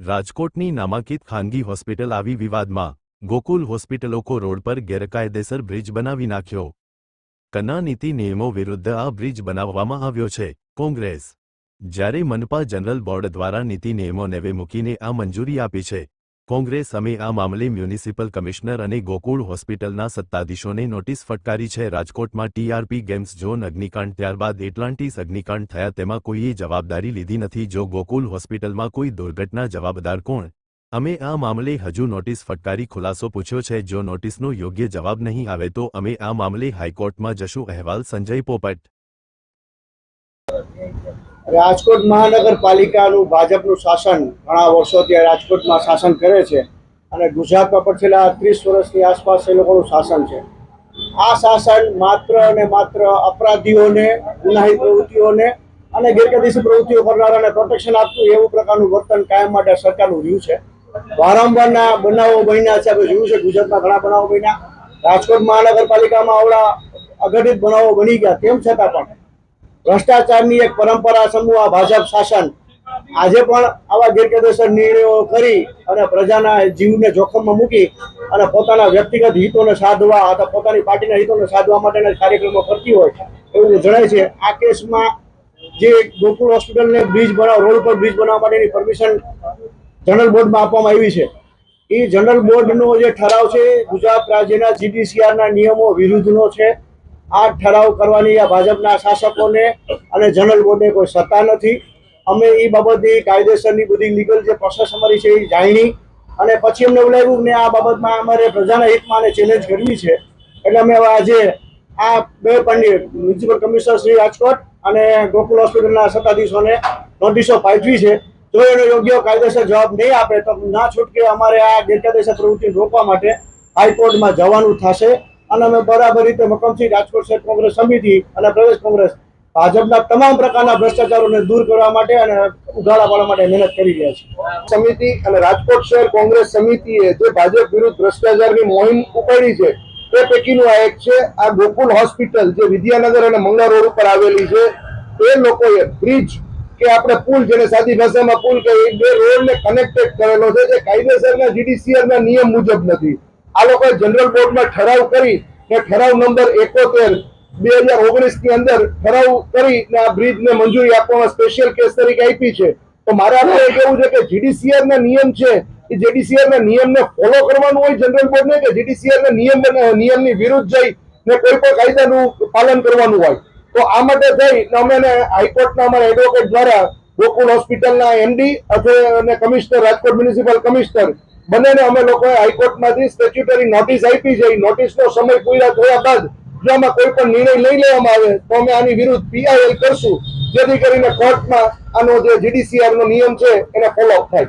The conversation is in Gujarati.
રાજકોટની નામાંકિત ખાનગી હોસ્પિટલ આવી વિવાદમાં ગોકુલ હોસ્પિટલોકો રોડ પર ગેરકાયદેસર બ્રિજ બનાવી નાખ્યો. કના નીતિ નિયમો વિરુદ્ધ આ બ્રિજ બનાવવામાં આવ્યો છે, કોંગ્રેસ. જ્યારે મનપા જનરલ બોર્ડ દ્વારા નીતિ નિયમો નેવે મૂકીને આ મંજૂરી આપી છે કોંગ્રેસ અમે આ મામલે મ્યુનિસિપલ કમિશનર અને ગોકુળ હોસ્પિટલના સત્તાધીશોને નોટિસ ફટકારી છે. રાજકોટમાં ટીઆરપી ગેમ્સ ઝોન અગ્નિકાંડ, ત્યારબાદ એટલાન્ટિસ અગ્નિકાંડ થયા તેમાં કોઈએ જવાબદારી લીધી નથી. જો ગોકુલ હોસ્પિટલમાં કોઈ દુર્ઘટના જવાબદાર કોણ? અમે આ મામલે હજુ નોટિસ ફટકારી ખુલાસો પૂછ્યો છે. જો નોટિસનો યોગ્ય જવાબ નહીં આવે તો અમે આ મામલે હાઈકોર્ટમાં જશું. અહેવાલ સંજય પોપટ. રાજકોટ મહાનગરપાલિકાનું ભાજપનું શાસન ઘણા વર્ષોથી રાજકોટમાં શાસન કરે છે અને ગુજરાતમાં પણ છેલ્લા ત્રીસ વર્ષની આસપાસ એ લોકોનું શાસન છે. આ શાસન માત્ર અને માત્ર અપરાધીઓને ગુનાહી પ્રવૃત્તિઓને અને ગેરકાયદેસર પ્રવૃત્તિઓ કરનારાને પ્રોટેક્શન આપતું એવું પ્રકારનું વર્તન કાયમ માટે સરકારનું રહ્યું છે. વારંવારના બનાવો બન્યા છે, આપણે જોયું છે, ગુજરાતમાં ઘણા બનાવો બન્યા. રાજકોટ મહાનગરપાલિકામાં આવડા અઘટિત બનાવો બની ગયા, તેમ છતાં પણ ભ્રષ્ટાચારની એક પરંપરા સમૂહ આ ભાજપ શાસન. આજે પણ આવા ગેરકાયદેસર નિર્ણયો કરી અને પ્રજાના જીવને જોખમમાં મૂકી અને પોતાના વ્યક્તિગત હિતોને સાધવા અથવા પોતાની પાર્ટીના હિતોને સાધવા માટેના કાર્યક્રમો કરતી હોય એવું જણાય છે. આ કેસમાં જે ગોકુલ હોસ્પિટલને બ્રિજ બનાવ, રોડ પર બ્રિજ બનાવવા માટેની પરમિશન જનરલ બોર્ડમાં આપવામાં આવી છે. એ જનરલ બોર્ડનો જે ઠરાવ છે, ગુજરાત રાજ્યના જીડીસીઆરના નિયમો વિરુદ્ધનો છે. આ ઠરાવ કરવાની આ ભાજપના શાસકોને અને જનરલ બોર્ડને કોઈ સત્તા નથી. અમે એ બાબતની કાયદેસરની બધી લીગલ જે પ્રોસેસ અમારી છે એ જાણી અને પછી અમને એવું લાગ્યું કે આ બાબતમાં અમારે પ્રજાના હિતમાં અને ચેલેન્જ કરવી છે. એટલે અમે આજે આ બે પંડિત મ્યુનિસિપલ કમિશનર શ્રી રાજકોટ અને ગોકુલ હોસ્પિટલના સત્તાધીશોને નોટિસો પાઠવી છે. જો એનો યોગ્ય કાયદેસર જવાબ નહીં આપે તો ના છૂટકે અમારે આ ગેરકાયદેસર પ્રવૃત્તિ રોકવા માટે હાઈકોર્ટમાં જવાનું થશે. અને અમે બરાબર રીતે મકમસિંહ રાજકોટ શહેર કોંગ્રેસ સમિતિ અને પ્રદેશ કોંગ્રેસ ભાજપના તમામ પ્રકારના ભ્રષ્ટાચારોને દૂર કરવા માટે અને ઉઘાડા પાડવા માટે મહેનત કરી રહ્યા છે સમિતિ અને રાજકોટ શહેર કોંગ્રેસ સમિતિએ જે ભાજપ વિરુદ્ધ ભ્રષ્ટાચારની મોહિમ ઉપાડી છે તે પૈકીનું આ એક છે. આ ગોકુલ હોસ્પિટલ જે વિદ્યાનગર અને મંગળા રોડ ઉપર આવેલી છે, એ લોકોએ બ્રિજ કે આપણે પુલ જેને સાદી ભાષામાં પુલ કહીએ બે રોડને કનેક્ટેડ કરેલો છે, જે કાયદેસરના જીડીસીઆરના નિયમ મુજબ નથી. આ લોકોએ જનરલ બોર્ડમાં ઠરાવ કરી ને ઠરાવ નંબર એકોતેર, બે હજાર ઓગણીસની અંદર ઠરાવ કરી ને આ બ્રિજને મંજૂરી આપવામાં સ્પેશિયલ કેસ તરીકે આપી છે. તો મારે એ કહેવું છે કે જીડીસીઆર ના નિયમ છે, એ જીડીસીઆર ના નિયમને ફોલો કરવાનું હોય જનરલ બોર્ડ ને કે જીડીસીઆર ના નિયમ નિયમની વિરુદ્ધ જઈ ને કોઈ પણ કાયદાનું પાલન કરવાનું હોય. તો આ માટે થઈ અમે હાઈકોર્ટના અમારા એડવોકેટ દ્વારા ગોકુળ હોસ્પિટલના એમડી, અને કમિશનર રાજકોટ મ્યુનિસિપલ કમિશનર બંનેને અમે લોકોએ હાઈકોર્ટમાંથી સ્ટેચ્યુટરી નોટિસ આપી છે. એ નોટિસનો સમય પૂરા થયા બાદ જો આમાં કોઈ પણ નિર્ણય લઈ લેવામાં આવે, તો અમે આની વિરુદ્ધ પીઆઈએલ કરશું, જેથી કરીને કોર્ટમાં આનો જે જીડીસીઆર નો નિયમ છે, એને ફોલો થાય.